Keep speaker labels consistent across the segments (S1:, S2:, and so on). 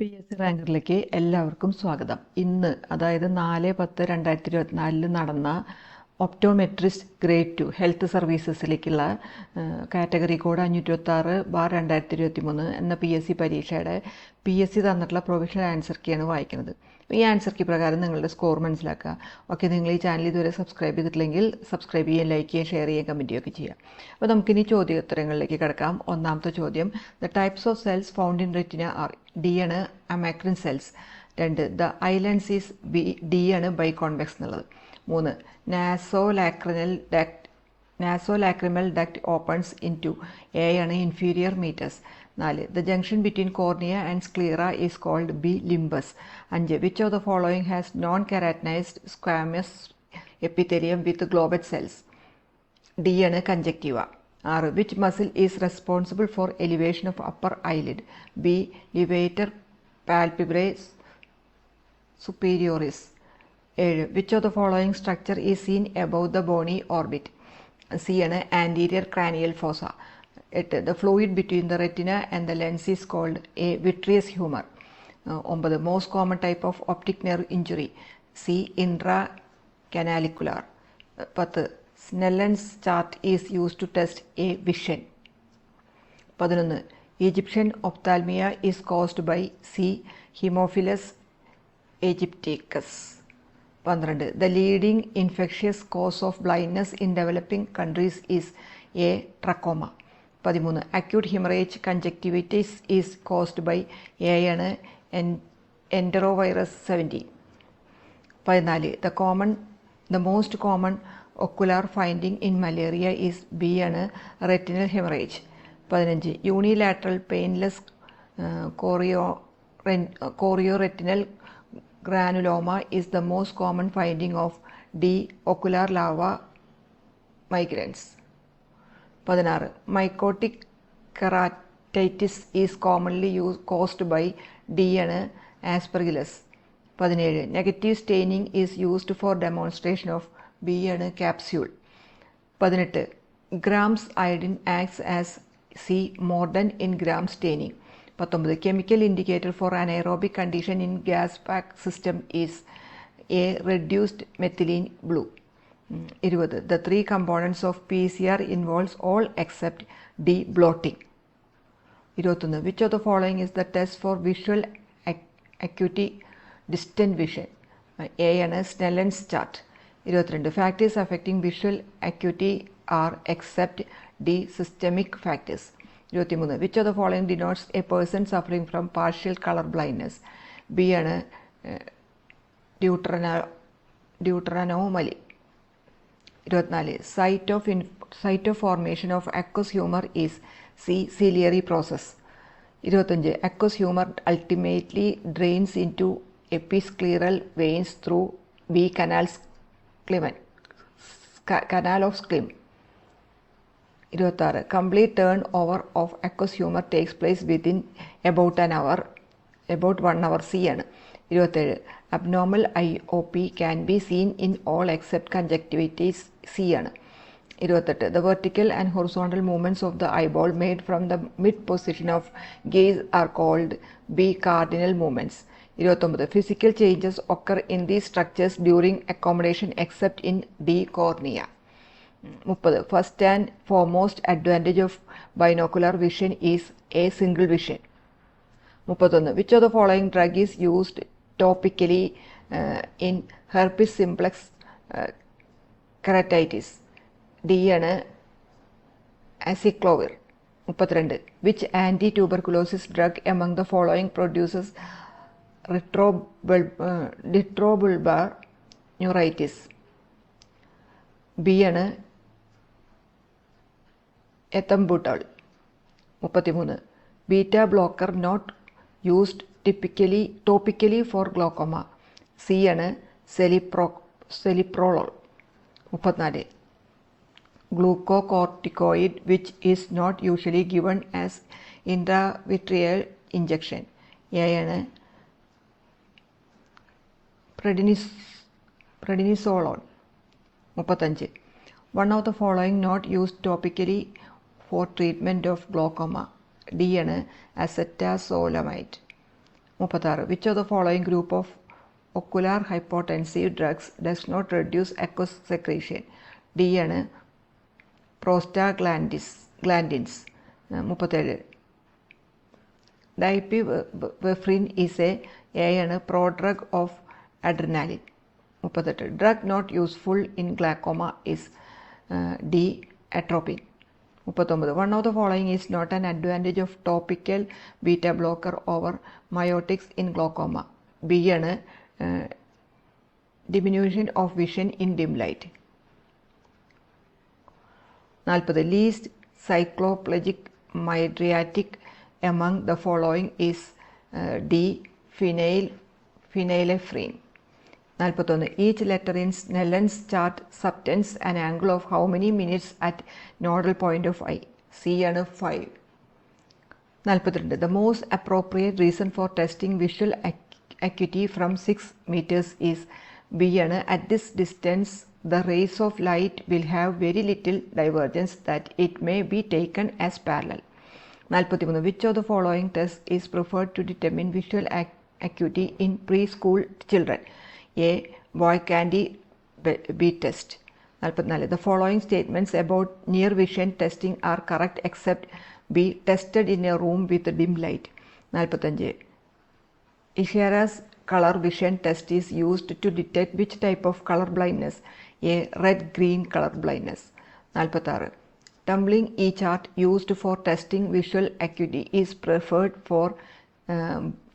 S1: P S C റാങ്കറിലേക്ക് എല്ലാവർക്കും സ്വാഗതം. ഇന്ന് അതായത് നാല് പത്ത് രണ്ടായിരത്തി ഇരുപത്തിനാലിൽ നടന്ന ഒപ്റ്റോമെട്രിസ്റ്റ് ഗ്രേഡ് ടു ഹെൽത്ത് സർവീസസിലേക്കുള്ള കാറ്റഗറി കോഡ് അഞ്ഞൂറ്റി ബാർ രണ്ടായിരത്തി ഇരുപത്തി മൂന്ന് എന്ന പി എസ് സി പരീക്ഷയുടെ പി എസ് സി തന്നിട്ടുള്ള പ്രൊവിഷണൽ ആൻസർ കീയാണ് വായിക്കുന്നത്. ഈ ആൻസർ പ്രകാരം നിങ്ങളുടെ സ്കോർ മനസ്സിലാക്കുക. ഓക്കെ നിങ്ങൾ ഈ ചാനൽ ഇതുവരെ സബ്സ്ക്രൈബ് ചെയ്തിട്ടില്ലെങ്കിൽ സബ്സ്ക്രൈബ് ചെയ്യുകയും ലൈക്ക് ചെയ്യുകയും ഷെയർ ചെയ്യുകയും കമന്റ് ചെയ്യുകയൊക്കെ ചെയ്യാം അപ്പോൾ നമുക്കിനി ചോദ്യോത്തരങ്ങളിലേക്ക് കിടക്കാം. ഒന്നാമത്തെ ചോദ്യം the types of cells found in retina are D ആണ് അമാക്രിൻ സെൽസ് രണ്ട് the islands is B D ആണ് ബൈ കോൺവെക്സ് എന്നുള്ളത്. മൂന്ന് nasolacrimal duct nasolacrimal duct opens into A ആണ് ഇൻഫീരിയർ മീറ്റേഴ്സ് നാല്. The junction between cornea and sclera is called B limbus അഞ്ച്. Which of the following has non keratinized squamous epithelium with goblet cells D ആണ് conjunctiva ആറ്. Which muscle is responsible for elevation of upper eyelid B levator palpebrae superioris ഏഴ്. Which of the following structure is seen above the bony orbit C ആണ് anterior cranial fossa എട്ട് the fluid between the retina and the lens is called A vitreous humour ഒമ്പത് most common type of optic nerve injury C intracanalicular പത്ത് Snellen's chart is use to test A vision പതിനൊന്ന് Egyptian ophthalmia is caused by C Haemophilus aegyptius പന്ത്രണ്ട് the leading infectious cause of blindness in developing countries is A trachoma പതിമൂന്ന്. Acute haemorrhage conjunctivitis is caused by A ആണ് an enterovirus seventeen പതിനാല്. The common the most common ocular finding in malaria is B ആണ് retinal haemorrhage പതിനഞ്ച്. Unilateral painless chorio chorioretinal granuloma is the most common finding of the ocular larva migrans പതിനാറ്. Mycotic keratitis is commonly use caused by D ആണ് ആസ്പെർഗിലസ് പതിനേഴ്. Negative staining is used for demonstration of B ആണ് capsule പതിനെട്ട്. Gram's iodine acts as C mordant in Gram staining പത്തൊമ്പത്. Chemical indicator for anaerobic condition in gas pack system is A reduced methylene blue ഇരുപത്. The three components of P C R involves all except D blotting ഇരുപത്തൊന്ന് which of the following is the test for visual acuity distant vision A ആണ് Snellen's chart ഇരുപത്തിരണ്ട്. Factors affecting visual acuity are except D systemic factors ഇരുപത്തിമൂന്ന്. Which of the following denotes a person suffering from partial colour blindness B ആണ് deutera deuteranomaly ഇരുപത്തിനാല്. Site of in site of formation of aqueous humour is C ciliary process ഇരുപത്തഞ്ച് aqueous humour ultimately drains into episcleral veins through B canals Schlemm canal of Schlemm ഇരുപത്താറ് complete turn over of aqueous humour takes place within about an hour about one hour C ആണ്. ഇരുപത്തേഴ് abnormal I O P can be seen in all except conjunctivitis C ആണ്. ഇരുപത്തെട്ട്. The vertical and horizontal movements of the eyeball made from the mid position of gaze are called B cardinal movements ഇരുപത്തൊമ്പത്. Physical changes occur in these structures during accommodation except in D cornea മുപ്പത്. First and foremost advantage of binocular vision is A single vision മുപ്പത്തൊന്ന്. Which of the following drug is used topically in herpes simplex keratitis D ആണ് acyclovir മുപ്പത്തിരണ്ട് which anti tuberculosis drug among the following produces retrobulbar retrobulbar neuritis B ആണ് ethambutol മുപ്പത്തിമൂന്ന് beta blocker not used typically topically for glaucoma. C ആണ് celipro celiprolol. മുപ്പത്തിനാല്. Glucocorticoid which is not usually given as intravitreal injection A ആണ് prednis prednisolone മുപ്പത്തഞ്ച്. One of the following not use topically for treatment of glaucoma D ആണ് acetazolamide മുപ്പത്താറ്. Which of the following group of ocular hypotensive drugs does not reduce aqueous secretion D ആണ് prostaglandins glandins മുപ്പത്തേഴ്. ഡൈപ്പി വെഫ്രിൻ is a A ആണ് pro drug of adrenaline മുപ്പത്തെട്ട് drug not useful in glaucoma is D atropine മുപ്പത്തൊമ്പത്. One of the following is not an advantage of topical beta blocker over miotics in glaucoma B ആണ് diminution of vision in dim light നാൽപ്പത് least cycloplegic mydriatic among the following is D phenyl phenylephrine നാൽപ്പത്തൊന്ന് each letter in Snellen's chart subtends and angle of how many minutes at nodal point of eye C ആണ് five നാൽപ്പത്തിരണ്ട് the most appropriate reason for testing visual acuity from six metres is B ആണ്. At this distance the rays of light will have very little divergence that it may be taken as parallel നാൽപ്പത്തിമൂന്ന് which of the following test is preferred to determine visual acuity in pre school children. A. Boy Candy B test നാൽപ്പത്തിനാല് the following statements about near vision testing are correct except B tested in a room with dim light നാൽപ്പത്തഞ്ച് Ishihara's colour vision test is used to detect which type of colour blindness A red green colour blindness നാൽപ്പത്താറ് tumbling E chart used for testing visual acuity is preferred for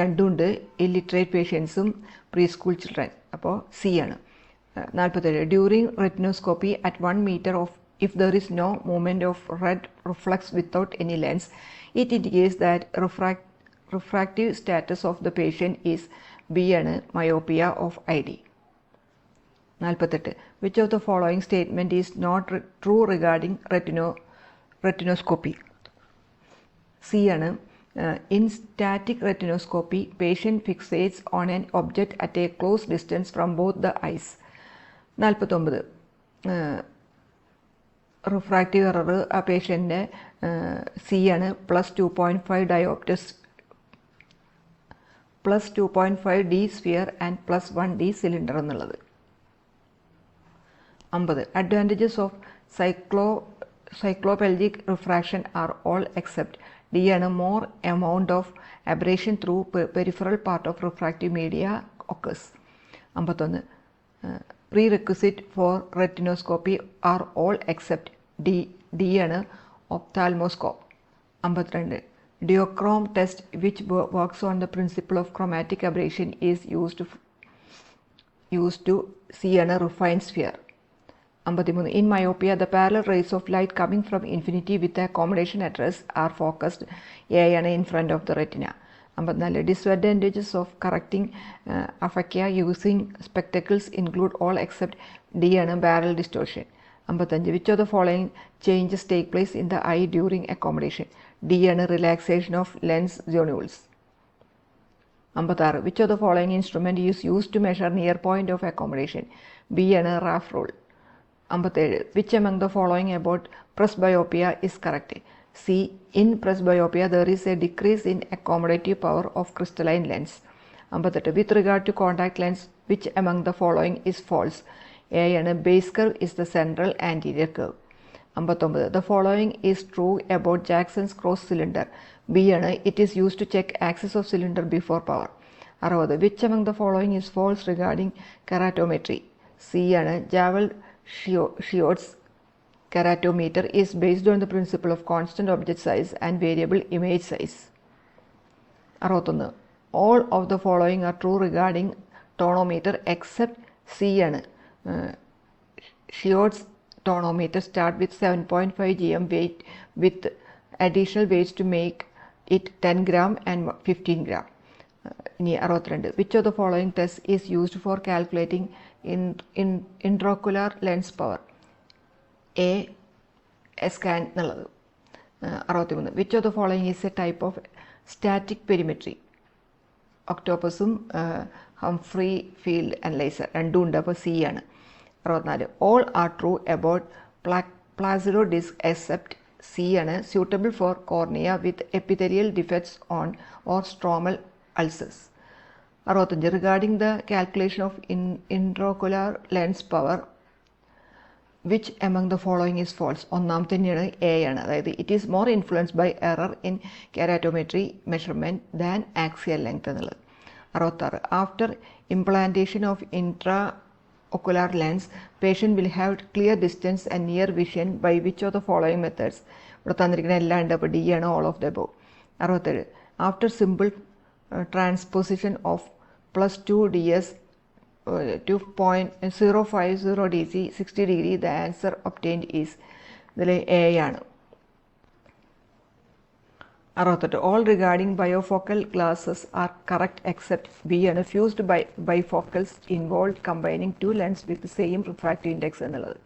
S1: രണ്ടുണ്ട്. Illiterate പേഷ്യൻസും pre school children അപ്പോൾ C ആണ്. നാൽപ്പത്തേഴ് during retinoscopy at one metre of if there is no movement of red reflex without any lens it indicates that refract refractive status of the patient is B ആണ് myopia of I D നാൽപ്പത്തെട്ട് which of the following statement is not true regarding retino retinoscopy C ആണ് in static retinoscopy patient fixates on an object at a close distance from both the eyes നാൽപ്പത്തൊമ്പത് refractive error ആ പേഷ്യന്റെ C ആണ്. Plus two point five dioptres plus two point five D sphere and plus one D cylinder എന്നുള്ളത്. അമ്പത്. Advantages of cyclo cycloplegic refraction are all except D ആണ് more amount of aberration through peripheral part of refractive media occurs അമ്പത്തൊന്ന് prerequisite for retinoscopy are all except D D ആണ് ophthalmoscope അമ്പത്തിരണ്ട് duochrome test which works on the principle of chromatic aberration is used use to C ആണ് refine sphere അമ്പത്തിമൂന്ന്. In myopia the parallel rays of light coming from infinity with accommodation at rest are focused A ആണ് in front of the retina അമ്പത്തിനാല്. Disadvantages of correcting aphakia using spectacles include all except D ആണ് barrel distortion അമ്പത്തഞ്ച്. Which of the following changes take place in the eye during accommodation D ആണ് relaxation of lens zonules അമ്പത്താറ്. Which of the following instrument use use to measure near point of accommodation B ആണ് RAF rule അമ്പത്തേഴ്. Which among the following about presbyopia is correct C in presbyopia there is a decrease in accommodative power of crystalline lens അമ്പത്തെട്ട്. With regard to contact lens which among the following is false A ആണ് base curve is the central anterior curve അമ്പത്തൊമ്പത്. The following is true about Jackson's cross cylinder B ആണ് it is use to check axis of cylinder before power അറുപത്. Which among the following is false regarding keratometry C ആണ് Javal Shiot's keratometer is based on the principle of constant object size and variable image size. അറുപത്തൊന്ന്. All of the following are true regarding tonometer except C ആണ് Schiotz tonometer start with seven point five G M weight with additional weights to make it ten gram and fifteen gram ഇനി അറുപത്തിരണ്ട്. Which of the following test is used for calculating in in intraocular lens power A scan എന്നുള്ളത്. അറുപത്തിമൂന്ന്. Which of the following is a type of static perimetry ഒക്ടോപ്പസും Humphrey field analyser രണ്ടും ഉണ്ട് അപ്പോൾ C ആണ്. അറുപത്തിനാല്. All are true about പ്ലാ പ്ലാസിഡോ disc except C ആണ്. Suitable for cornea with epithelial defects on or stromal ulcers അറുപത്തഞ്ച്. Regarding the calculation of in intraocular lens power which among the following is false ഒന്നാമത്തെ തന്നെയാണ് A ആണ്. അതായത് it is more influence by error in keratometry measurement than axial length എന്നുള്ളത്. അറുപത്താറ്. After implantation of intra ocular lens patient will have clear distance and near vision by which of the following methods ഇവിടെ തന്നിരിക്കുന്ന എല്ലാം ഉണ്ട്. അപ്പോൾ D ആണ് all of the above അറുപത്തേഴ്. After simple transposition of point zero five zero D C sixty degree the answer obtained is ഇതിൽ A ആണ്. അറുപത്തെട്ട്. All regarding bifocal glasses are correct except B ആണ്. Fused by bifocals involve combining two lens with same refractive index എന്നുള്ളത്.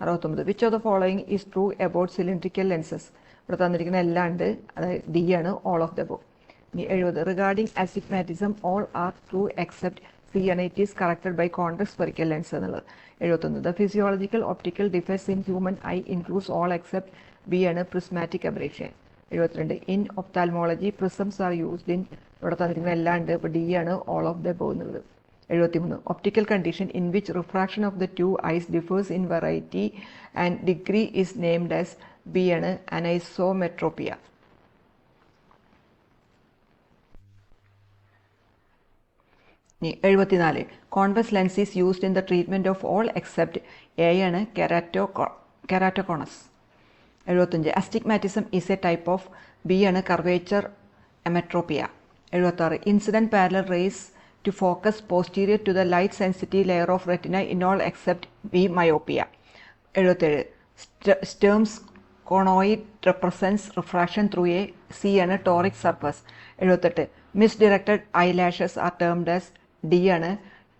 S1: അറുപത്തൊമ്പത്. Which of the following is true about cylindrical lenses ഇവിടെ തന്നിരിക്കുന്ന എല്ലാം ഉണ്ട്. അതായത് ഡി ആണ്. ഓൾ ഓഫ് ദ ബോ ഇനി എഴുപത്. Regarding astigmatism all are true except C N is corrected by contrast spherical lens എന്നുള്ളത്. എഴുപത്തൊന്ന്. The physiological optical defence in human eye includes all except B ആണ് പ്രിസ്മാറ്റിക് അബ്രേഷൻ എഴുപത്തിരണ്ട്. In ophthalmology prisms are used in ഇവിടെ തന്നിരിക്കുന്ന എല്ലാം ഉണ്ട്. ഇപ്പോൾ D ആണ് ഓൾ ഓഫ് ദ ബോ എന്നുള്ളത്. എഴുപത്തിമൂന്ന്. Optical condition in which refraction of the two eyes differs in variety and degree is named as B ആണ് അനൈസോമെട്രോപ്പിയ എഴുപത്തിനാല്. Convex lens is used in the treatment of all except A ആണ് കെരാറ്റോ keratoconus എഴുപത്തഞ്ച് astigmatism is a type of B ആണ് curvature ametropia എഴുപത്താറ്. Incident parallel rays to focus posterior to the light sensitive layer of retina in all except B myopia എഴുപത്തേഴ്. Sturm's conoid represents refraction through a C ആണ് toric surface എഴുപത്തെട്ട്. Misdirected eyelashes are termed as D ആണ്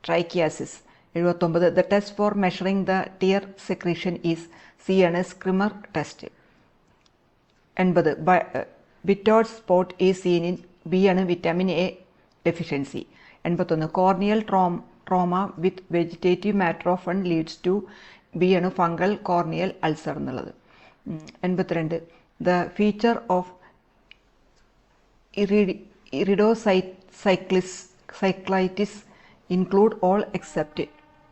S1: trichiasis എഴുപത്തൊമ്പത് the test for measuring the tear secretion is C ആണ് Schirmer test എൺപത് വിറ്റോഡ് spot ഈ സീനിൻ B ആണ് വിറ്റാമിൻ എ ഡെഫിഷ്യൻസി എൺപത്തൊന്ന് corneal ട്രോം trauma with vegetative matter often leads to B ആണ് fungal corneal ulcer എന്നുള്ളത്. എൺപത്തിരണ്ട് ദ ഫീച്ചർ ഓഫ് ഇറിഡി iridocyclitis സൈക്ലിസ് cyclitis include all except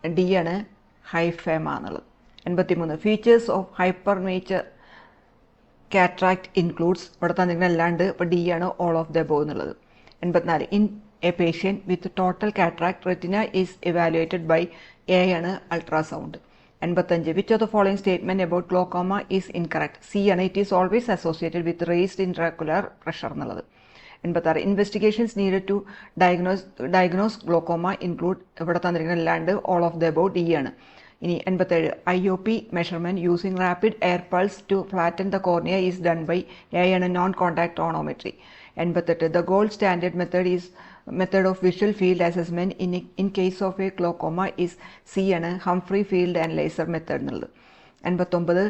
S1: D ആണ് ഹൈഫേമ എന്നുള്ളത്. എൺപത്തിമൂന്ന്. Features of hypermature cataract includes ഇവിടെ തന്നിരിക്കുന്ന അല്ലാണ്ട് ഇപ്പോൾ ഡി ആണ് ഓൾ ഓഫ് ദ ബോ എന്നുള്ളത്. എൺപത്തിനാല്. In a patient with total cataract retina is evaluated by A ആണ് അൾട്രാസൗണ്ട് എൺപത്തഞ്ച് which of the following statement about glaucoma is incorrect C ആണ് it is always associated with raised intraocular pressure എന്നുള്ളത്. എൺപത്താറ്. Investigations need to diagnose diagnose glaucoma include ഇവിടെ തന്നിരിക്കുന്ന land all of the above D ആണ്. ഇനി എൺപത്തേഴ്. I O P measurement using rapid air pulse to flatten the cornea is done by A ആണ് non contact tonometry എൺപത്തെട്ട്. The gold standard method is method of visual field assessment in in case of a glaucoma is C ആണ് Humphrey field and laser method എന്നുള്ളത്. എൺപത്തൊമ്പത്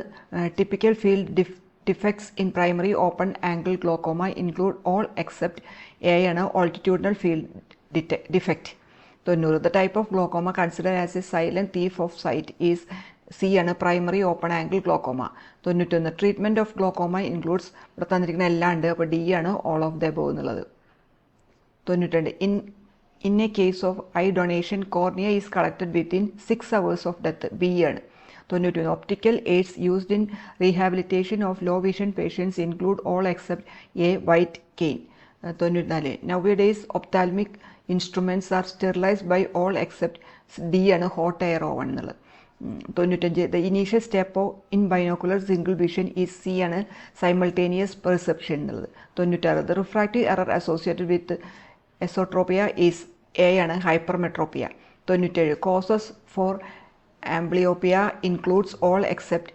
S1: typical field ഡിഫ് defects in primary open angle glaucoma include all except A ആണ് altitudinal field defect തൊണ്ണൂറ് the type of glaucoma consider as a silent thief of sight is C ആണ് primary open angle glaucoma തൊണ്ണൂറ്റൊന്ന് treatment of glaucoma includes ഇവിടെ തന്നിരിക്കുന്ന എല്ലാം ഉണ്ട് അപ്പോൾ D ആണ് ഓൾ ഓഫ് ദ ബോ എന്നുള്ളത്. തൊണ്ണൂറ്റിരണ്ട് in in a case of eye donation cornea is collected within six hours of death B ആണ്. തൊണ്ണൂറ്റൊന്ന് optical aids used in rehabilitation of low vision patients include all except A white cane തൊണ്ണൂറ്റിനാല് nowadays ophthalmic instruments are sterilised by all except D ആണ് hot air oven എന്നുള്ളത് തൊണ്ണൂറ്റഞ്ച് the initial step in binocular single vision is C ആണ് simultaneous perception എന്നുള്ളത് തൊണ്ണൂറ്റാറ് the refractive error associated with esotropia is A ആണ് hypermetropia തൊണ്ണൂറ്റേഴ് causes for amblyopia includes all except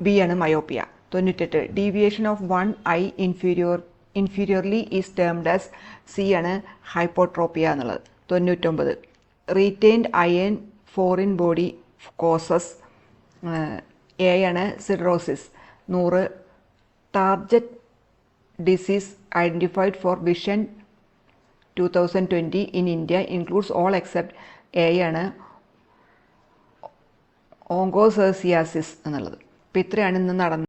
S1: B ആണ് myopia തൊണ്ണൂറ്റെട്ട് deviation of one eye inferior inferiorly is termed as C ആണ് hypotropia എന്നുള്ളത്. തൊണ്ണൂറ്റൊമ്പത്. Retained iron foreign body causes A ആണ് siderosis നൂറ്. Target disease identified for vision two thousand twenty in India includes all except A ആണ് onchocerciasis എന്നുള്ളത്. അപ്പോൾ ഇത്രയാണ് ഇന്ന് നടന്ന